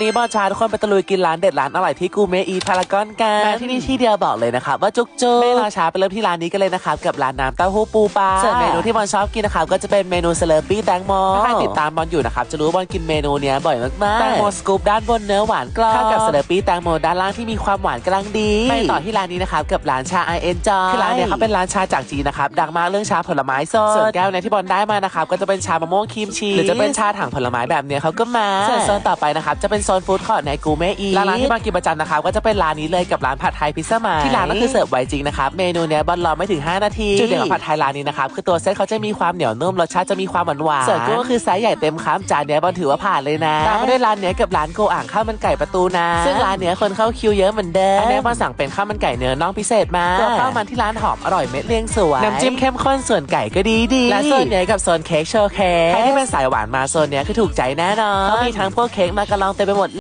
นี่บอลชาทุกคนไปตะลุยกินร้านเด็ดร้านอร่อยที่กูเมอีพารากอนกันมาที่นี่ที่เดียวบอกเลยนะครับว่าจุกจุกไม่รอช้าไปเริ่มที่ร้านนี้กันเลยนะครับกับร้านน้ำเต้าหู้ปูปลาส่วนเมนูที่บอลชอบกินนะครับก็จะเป็นเมนูเซเลอร์ปี้แตงโมถ้าใครติดตามบอลอยู่นะครับจะรู้ว่าบอลกินเมนูเนี้ยบ่อยมากๆแตงโมสกู๊ปด้านบนเนื้อหวานกรอบเข้ากับเซเลอร์ปี้แตงโมด้านล่างที่มีความหวานกำลังดีไปต่อที่ร้านนี้นะครับกับร้านชาไอเอ็นจอยคือร้านเนี้ยเขาเป็นร้านชาจากจีนนะครับดังมากเรื่องชาผลไม้สดส่วนแก้วเนี่ยที่บอลได้มานะครับก็จะเป็นชามะม่วงครีมชีสหรือจะเป็นชาถังผลไม้แบบเนี้ยเขาก็มาส่วนโซนต่อไปนะครับจะเป็นโซนฟู้ดคอร์ทในกูเมอีร้านที่มากินประจำนะครับก็จะเป็นร้านนี้เลยกับร้านผัดไทยพิซซ่ามาที่ร้านก็คือเสิร์ฟไวจริงนะครับเมนูเนี้ยบอลรอไม่ถึง 5 นาทีจุดเด่นของผัดไทยร้านนี้นะครับคือตัวเส้นเขาจะมีความเหนียวนุ่มรสชาติจะมีความหวานหวานส่วนกุ้งก็คือไซส์ใหญ่เต็มคำจานเนี้ยบอลถือว่าผ่านเลยนะตามมาด้วยร้านเนี้ยกับร้านโกอ่างข้าวมันไก่ประตูน้ำซึ่งร้านเนี้ยคนเข้าคิวเยอะเหมือนเดิมอันเนี้ยบอลสั่งเป็นข้าวมันไก่เนื้อน่องพิเศษมาตัวข้าวมันที่ร้านหอมอร่อยเม็ดเรียงสวยน้ำจิ้มเข้มข้นส่วนไก่ก็ดีดีและโซนเนี้ยกับโซนเค้กโชว์เค้กใครที่เป็นสายหวานมาโซนเนี้ยคือถูกใจแน่นอนเขามีทั้งพวกเค้กมากระลองเต็มไปหมด